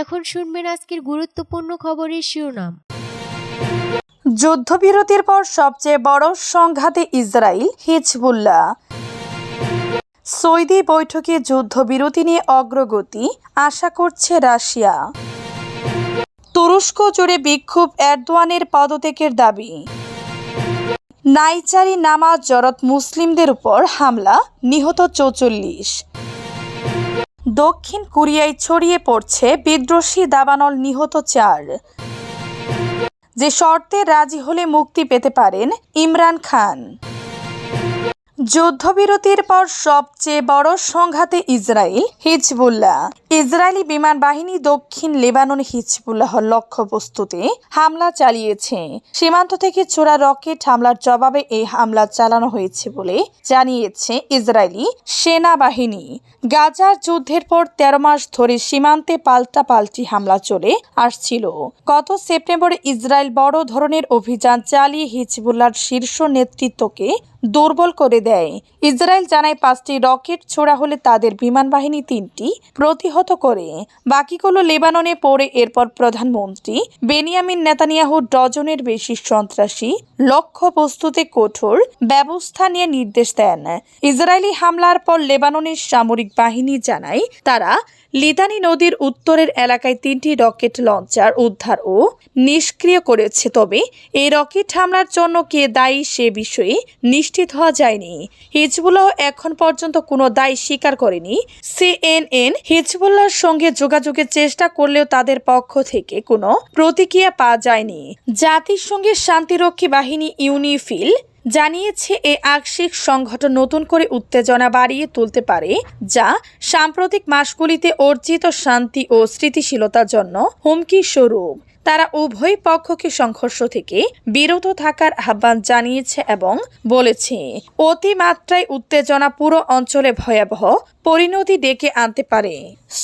এখন আজকের গুরুত্বপূর্ণ খবরের শিরোনাম। যুদ্ধবিরতির পর সবচেয়ে বড় সংঘাতে ইসরায়েল হিজবুল্লাহ। সৌদি বৈঠকে যুদ্ধবিরতি নিয়ে অগ্রগতি, আশা করছে রাশিয়া। তুরস্ক জুড়ে বিক্ষোভ এরদোয়ানের পদত্যাগের দাবি। নাইচারি নামাজ জরত মুসলিমদের উপর হামলা, নিহত চৌচল্লিশ। দক্ষিণ কোরিয়ায় ছড়িয়ে পড়ছে বিদ্রোহী দাবানল নিহত চার। যে শর্তে রাজি হলে মুক্তি পেতে পারেন ইমরান খান। যুদ্ধবিরতির পর সবচেয়ে বড় সংঘাতে ইসরায়েল হিজবুল্লাহ। ইসরায়েলি বিমান বাহিনী দক্ষিণ লেবানন হিজবুল্লাহর লক্ষ্যবস্তুতে হামলা চালিয়েছে। সীমান্ত থেকে ছোড়া রকেট হামলার জবাবে এই হামলা চালানো হয়েছে বলে জানিয়েছে ইসরায়েলি সেনাবাহিনী। গাজার যুদ্ধের পর তেরো মাস ধরে সীমান্তে পাল্টা পাল্টি হামলা চলে আসছিল। গত সেপ্টেম্বরে ইসরায়েল বড় ধরনের অভিযান চালিয়ে হিজবুল্লাহর শীর্ষ নেতৃত্বকে দুর্বল করে দেয়। ইসরায়েল জানায় পাঁচটি রকেট ছোড়া হলে তাদের বিমান বাহিনী তিনটি প্রতিহত করে। বাকিগুলো লেবাননে পড়ে। এরপর প্রধানমন্ত্রী বেনিয়ামিন নেতানিয়াহু ডজনের বেশি সন্ত্রাসী লক্ষ্য লক্ষ্যবস্তুতে কঠোর ব্যবস্থা নিয়ে নির্দেশ দেন। ইসরায়েলি হামলার পর লেবাননের সামরিক বাহিনী জানায় তারা লিদানি নদীর উত্তরের এলাকায় তিনটি রকেট লঞ্চার উদ্ধার ও নিষ্ক্রিয় করেছে। তবে এই রকেট হামলার জন্য কে দায়ী সে বিষয়ে নিশ্চিত হওয়া যায়নি। হিজবুল্লাহ এখন পর্যন্ত কোনো দায় স্বীকার করেনি। সিএনএন হিজবুল্লাহর সঙ্গে যোগাযোগের চেষ্টা করলেও তাদের পক্ষ থেকে কোনো প্রতিক্রিয়া পাওয়া যায়নি। জাতিসংঘের শান্তিরক্ষী বাহিনী ইউনিফিল জানিয়েছে এ আংশিক সংগঠন নতুন করে উত্তেজনা বাড়িয়ে তুলতে পারে, যা সাম্প্রতিক মাসগুলিতে অর্জিত শান্তি ও স্থিতিশীলতার জন্য হুমকি স্বরূপ। তারা উভয় পক্ষকে সংঘর্ষ থেকে বিরত থাকার আহ্বান জানিয়েছে এবং বলেছে, অতিমাত্রায় উত্তেজনা পুরো অঞ্চলে ভয়াবহ পরিণতি ডেকে আনতে পারে।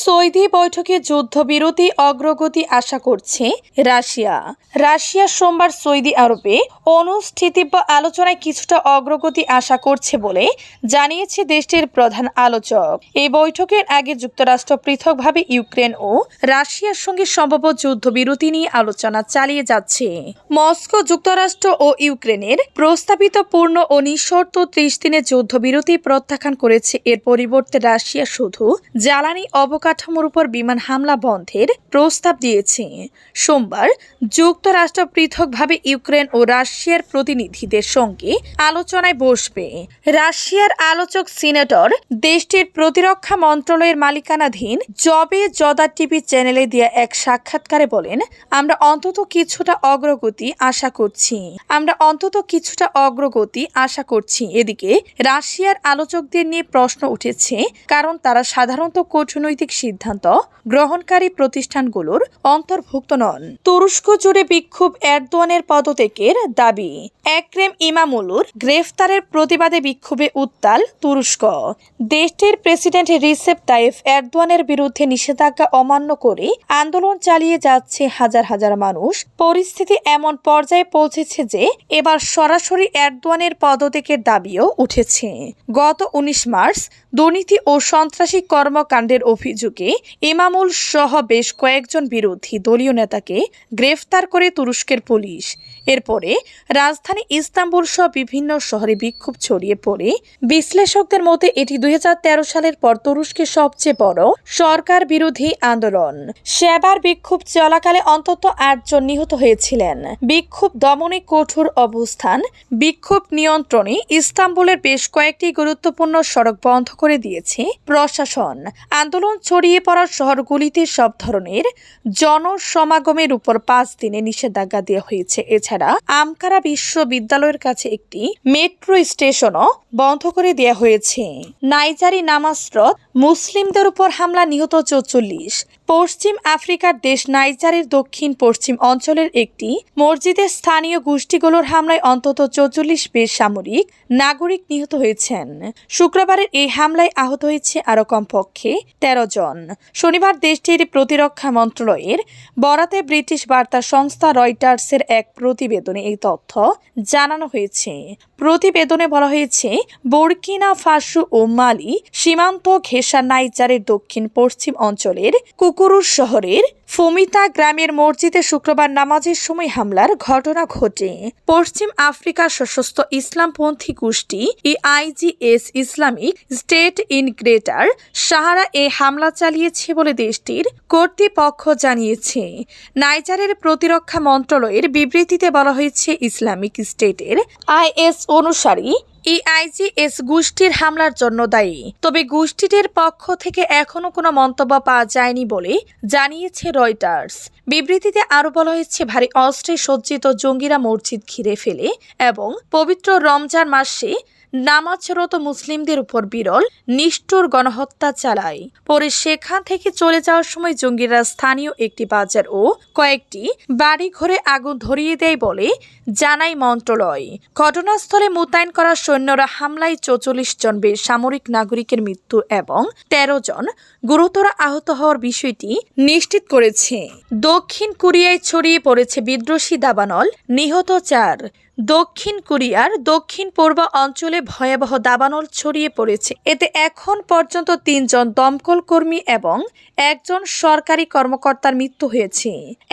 সৌদি বৈঠকে যুদ্ধবিরতি অগ্রগতি আশা করছে রাশিয়া। রাশিয়া সোমবার সৌদি আরবে অনুষ্ঠিতিব্য আলোচনায় কিছুটা অগ্রগতি আশা করছে বলে জানিয়েছে দেশটির প্রধান আলোচক। এই বৈঠকের আগে যুক্তরাষ্ট্র পৃথকভাবে ইউক্রেন ও রাশিয়ার সঙ্গে সম্ভাব্য যুদ্ধবিরতি নিয়ে আলোচনা চালিয়ে যাচ্ছে। মস্কো যুক্তরাষ্ট্র ও ইউক্রেনের প্রস্তাবিত পূর্ণ ও নিঃশর্ত ত্রিশ দিনের যুদ্ধবিরতি প্রত্যাখ্যান করেছে। এর পরিবর্তে রাশিয়া শুধু জ্বালানি অবকাঠামোর উপর বিমান হামলা বন্ধের প্রস্তাব দিয়েছে। সোমবার যুক্তরাষ্ট্র পৃথকভাবে ইউক্রেন ও রাশিয়ার প্রতিনিধিদের সঙ্গে আলোচনায় বসবে। রাশিয়ার আলোচক সিনেটর, দেশটির প্রতিরক্ষা মন্ত্রণালয়ের মালিকানাধীন জবে জদা টিভি চ্যানেলে দেওয়া এক সাক্ষাৎকারে বলেন আমরা অন্তত কিছুটা অগ্রগতি আশা করছি। আমরা অন্তত কিছুটা অগ্রগতি আশা করছি। এদিকে রাশিয়ার আলোচকদের নিয়ে প্রশ্ন উঠেছে, কারণ তারা সাধারণত কূটনৈতিক সিদ্ধান্ত গ্রহণকারী প্রতিষ্ঠানগুলোর অন্তর্ভুক্ত নন। তুরস্ক জুড়ে বিক্ষোভ এরদোয়ানের পদত্যাগের দাবি। একরেম ইমামুলুর গ্রেফতারের প্রতিবাদে বিক্ষোভে উত্তাল তুরস্ক। দেশটির প্রেসিডেন্ট রিসেপ তাইফ এরদোয়ানের বিরুদ্ধে নিষেধাজ্ঞা অমান্য করে আন্দোলন চালিয়ে যাচ্ছে হাজার হাজার হাজার মানুষ পরিস্থিতি এমন পর্যায়ে পৌঁছেছে যে এবার সরাসরি এরদোয়ানের পদত্যাগের দাবিও উঠেছে। গত উনিশ মার্চ দুর্নীতি ও সন্ত্রাসী কর্মকাণ্ডের অভিযোগে ইমামুল সহ বেশ কয়েকজন বিরোধী দলীয় নেতাকে গ্রেফতার করে তুরস্কের পুলিশ। এরপরে রাজধানী ইস্তাম্বুল সহ বিভিন্ন শহরে বিক্ষোভ ছড়িয়ে পড়ে। বিশ্লেষকদের মতে, এটি দুই হাজার তেরো সালের পর তুরস্কের সবচেয়ে বড় সরকার বিরোধী আন্দোলন। সেবার বিক্ষোভ চলাকালে অন্তত আটজন নিহত হয়েছিলেন। বিক্ষোভ দমনে কঠোর অবস্থান, বিক্ষোভ নিয়ন্ত্রণে ইস্তাম্বুলের বেশ কয়েকটি গুরুত্বপূর্ণ সড়ক বন্ধ করে দিয়েছে প্রশাসন। আন্দোলন ছড়িয়ে পড়া শহরগুলিতে সব ধরনের জনসমাগমের উপর পাঁচ দিনে নিষেধাজ্ঞা দেওয়া হয়েছে। এছাড়া আমকারা বিশ্ববিদ্যালয়ের কাছে একটি মেট্রো স্টেশনও বন্ধ করে দেয়া হয়েছে। নাইজারি নামাজরত মুসলিমদের উপর হামলা নিহত চৌচল্লিশ। পশ্চিম আফ্রিকার দেশ নাইজারের দক্ষিণ পশ্চিম অঞ্চলের একটি মসজিদের স্থানীয় গোষ্ঠীগুলোর হামলায় অন্তত চৌচল্লিশ বেসামরিক নাগরিক নিহত হয়েছেন। শুক্রবারের এই হামলায় আহত হয়েছে আরও কমপক্ষে তেরো জন। শনিবার দেশটির প্রতিরক্ষা মন্ত্রণালয়ের বরাতে ব্রিটিশ বার্তা সংস্থা রয়টার্সের এক প্রতিবেদনে এই তথ্য জানানো হয়েছে। প্রতিবেদনে বলা হয়েছে, বর্কিনা ফাসু ও মালি সীমান্ত ঘেঁষা নাইজারের দক্ষিণ পশ্চিম অঞ্চলের কুকুরুর শহরের ফমিতা গ্রামের মসজিদে শুক্রবার নামাজের সময় হামলার ঘটনা ঘটে। পশ্চিম আফ্রিকার সশস্ত্র ইসলামপন্থী গোষ্ঠী EIGS Islamic State in Greater Sahara এ হামলা চালিয়েছে বলে দেশটির কর্তৃপক্ষ জানিয়েছে। নাইজারের প্রতিরক্ষা মন্ত্রণালয়ের বিবৃতিতে বলা হয়েছে, ইসলামিক স্টেটের আইএস অনুসারী ইআইজিএস গোষ্ঠীর হামলার জন্য দায়ী। তবে গোষ্ঠীটির পক্ষ থেকে এখনও কোনো মন্তব্য পাওয়া যায়নি বলে জানিয়েছে রয়টার্স। বিবৃতিতে আরও বলা হয়েছে, ভারী অস্ত্রে সজ্জিত জঙ্গিরা মসজিদ ঘিরে ফেলে এবং পবিত্র রমজান মাসে নামাজরত মুসলিমদের উপর বিরল, নিষ্ঠুর গণহত্যা চালায়। পরে সেখান থেকে চলে যাওয়ার সময় জঙ্গিরা স্থানীয় একটি বাজার ও কয়েকটি বাড়ি ঘরে আগুন ধরিয়ে দেয় বলে জানায় মন্ত্রণালয়। ঘটনাস্থলে মোতায়েন করা সৈন্যরা হামলায় চৌচল্লিশ জন বেসামরিক নাগরিকের মৃত্যু এবং তেরো জন গুরুতর আহত হওয়ার বিষয়টি নিশ্চিত করেছে। দক্ষিণ কোরিয়ায় ছড়িয়ে পড়েছে বিদ্রোহী দাবানল, নিহত চার দক্ষিণ কোরিয়ার দক্ষিণ পূর্ব অঞ্চলে ভয়াবহ দাবানল ছড়িয়ে পড়েছে। এতে এখন পর্যন্ত তিনজন দমকল কর্মী এবং একজন সরকারি কর্মকর্তার মৃত্যু হয়েছে।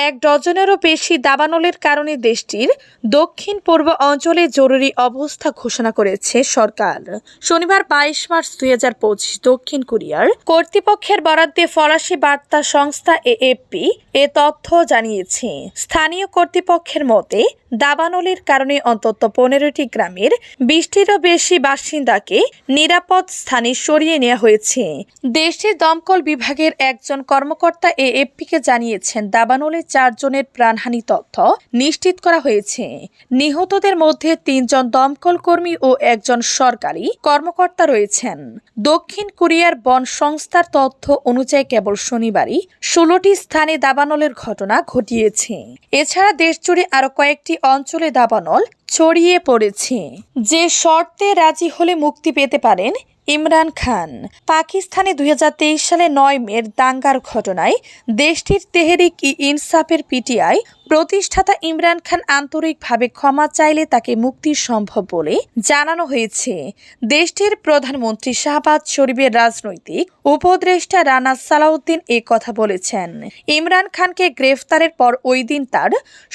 এক ডজনেরও বেশি দাবানলের কারণে দেশটির দক্ষিণ পূর্ব অঞ্চলে জরুরি অবস্থা ঘোষণা করেছে সরকার। শনিবার বাইশ মার্চ দুই হাজার পঁচিশ দক্ষিণ কোরিয়ার কর্তৃপক্ষের বরাদ্দে ফরাসি বার্তা সংস্থা এএফপি এ তথ্য জানিয়েছে। স্থানীয় কর্তৃপক্ষের মতে দাবানলের কারণে অন্তত পনেরোটি গ্রামের বিশটিরও বেশি বাসিন্দাকে নিরাপদ স্থানে সরিয়ে নেওয়া হয়েছে। দেশটির দমকল বিভাগের একজন কর্মকর্তা এ এএফপিকে জানিয়েছেন, দাবানলে চারজনের প্রাণহানি তথ্য নিশ্চিত করা হয়েছে। নিহতদের মধ্যে তিনজন দমকল কর্মী ও একজন সরকারি কর্মকর্তা রয়েছেন। দক্ষিণ কোরিয়ার বন সংস্থার তথ্য অনুযায়ী কেবল শনিবারই ষোলোটি স্থানে দাবানলের ঘটনা ঘটিয়েছে। এছাড়া দেশজুড়ে আরও কয়েকটি অঞ্চলে দাবানল ছড়িয়ে পড়েছে। যে শর্তে রাজি হলে মুক্তি পেতে পারেন ইমরান খান। পাকিস্তানে দুই হাজার তেইশ সালে নয় মের দাঙ্গার ঘটনায় দেশটির তেহরিক ই ইনসাফের পিটিআই প্রতিষ্ঠাতা ইমরান খান আন্তরিকভাবে ক্ষমা চাইলে তাকে মুক্তি সম্ভব বলে জানানো হয়েছে। দেশটির প্রধানমন্ত্রী শাহবাজ শরীফের রাজনৈতিক উপদেষ্টা রানা সালাউদ্দিন এ কথা বলেছেন। ইমরান খানকে গ্রেফতারের পর ওই দিন তার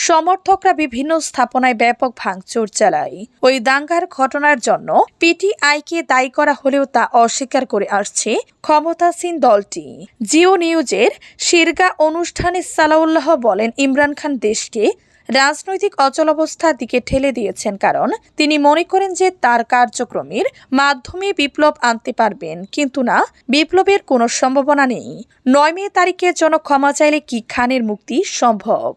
সমর্থকরা বিভিন্ন স্থাপনায় ব্যাপক ভাঙচুর চালায়। ওই দাঙ্গার ঘটনার জন্য পিটিআইকে দায়ী করা হলেও তা অস্বীকার করে আসছে ক্ষমতাসীন দলটি। জিও নিউজের শিরগা অনুষ্ঠানে সালাউল্লাহ বলেন, ইমরান খান দেশকে রাজনৈতিক অচলাবস্থার দিকে ঠেলে দিয়েছেন কারণ তিনি মনে করেন যে তার কার্যক্রমের মাধ্যমে বিপ্লব আনতে পারবেন। কিন্তু না, বিপ্লবের কোনো সম্ভাবনা নেই। নয় মে তারিখের জন্য ক্ষমা চাইলে কি খানের মুক্তি সম্ভব?